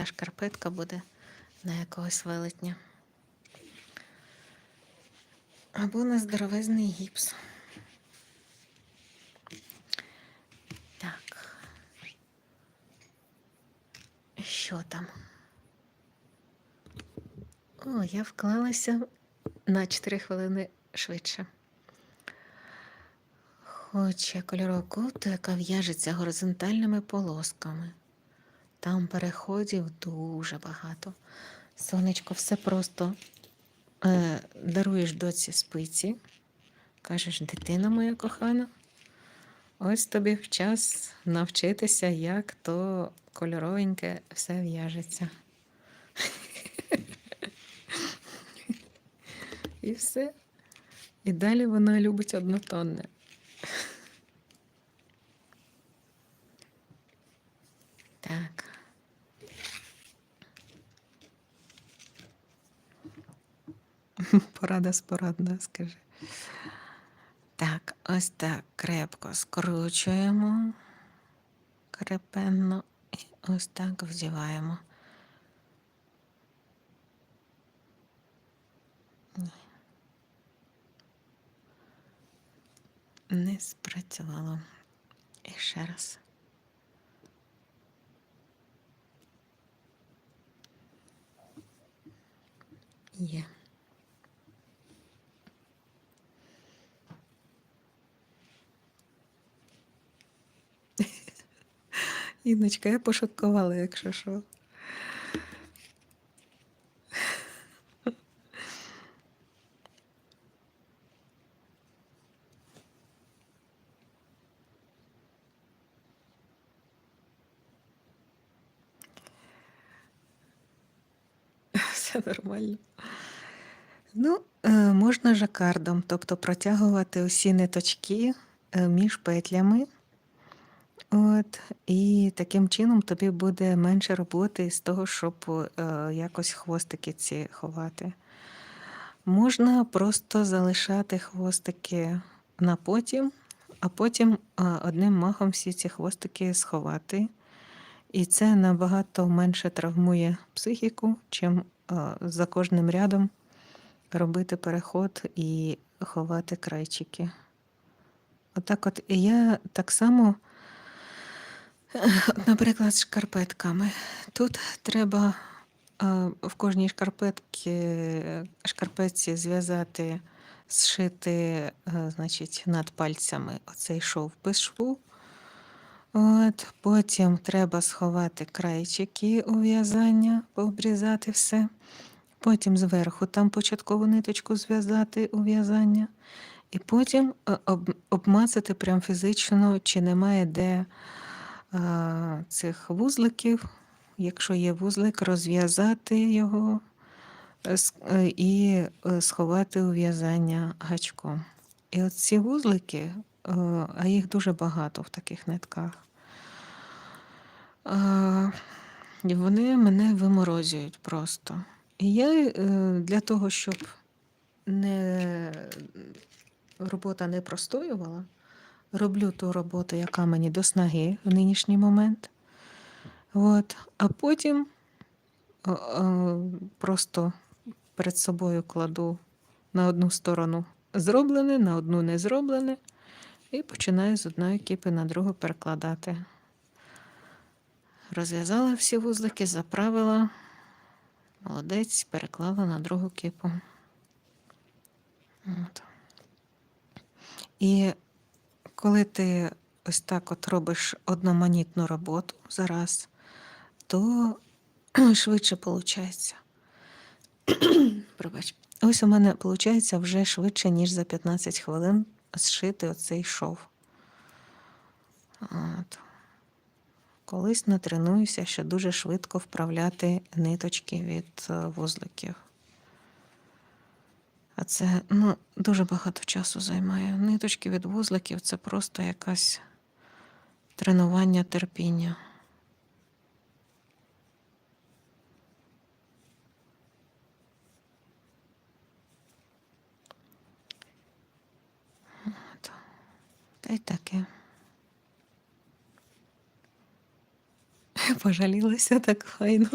ця шкарпетка буде на якогось велетня. Або на здоровезний гіпс. Так. Що там? О, я вклалася на 4 хвилини швидше. Хоче кольорову кофту, яка в'яжеться горизонтальними полосками. Там переходів дуже багато. Сонечко, все просто е, даруєш доці спиці. Кажеш, дитина моя кохана, ось тобі в час навчитися, як то кольоровеньке все в'яжеться. І все. І далі вона любить однотонне. Так. Порада спорадна, скажи. Так, ось так крепко скручуємо крепенно і ось так вдіваємо. Не спрацювало. І ще раз. Є. Іночка, я пошуткувала, якщо що. Все нормально. Ну, е, можна жакардом, тобто протягувати усі ниточки е, між петлями. От, і таким чином тобі буде менше роботи з того, щоб е, якось хвостики ці ховати. Можна просто залишати хвостики на потім, а потім е, одним махом всі ці хвостики сховати. І це набагато менше травмує психіку, чим е, за кожним рядом робити переход і ховати крайчики. Отак от і я так само, от, наприклад, з шкарпетками. Тут треба е, в кожній шкарпетці, шкарпетці зв'язати, зшити, е, значить, над пальцями оцей шов без шву. От, потім треба сховати крайчики у в'язання, пообрізати все. Потім зверху там початкову ниточку зв'язати у в'язання. І потім е, об, обмацати прям фізично, чи немає де цих вузликів. Якщо є вузлик, розв'язати його е, е, і е, сховати у в'язання гачком. І от ці вузлики, е, а їх дуже багато в таких нитках. Вони мене виморозюють просто. І я е, для того, щоб не, робота не простоювала, роблю ту роботу, яка мені до снаги в нинішній момент. От, а потім е, е, просто перед собою кладу на одну сторону зроблене, на одну не зроблене, і починаю з одної кіпи на другу перекладати. Розв'язала всі вузлики, заправила. Молодець, переклала на другу кипу. От. І коли ти ось так от робиш одноманітну роботу зараз, то швидше виходить. Ось у мене виходить вже швидше, ніж за 15 хвилин зшити оцей шов. От. Колись натренуюся, що дуже швидко вправляти ниточки від е, вузликів. А це ну, дуже багато часу займає. Ниточки від вузликів це просто якась тренування терпіння. Та й таке. Пожалілася так файно.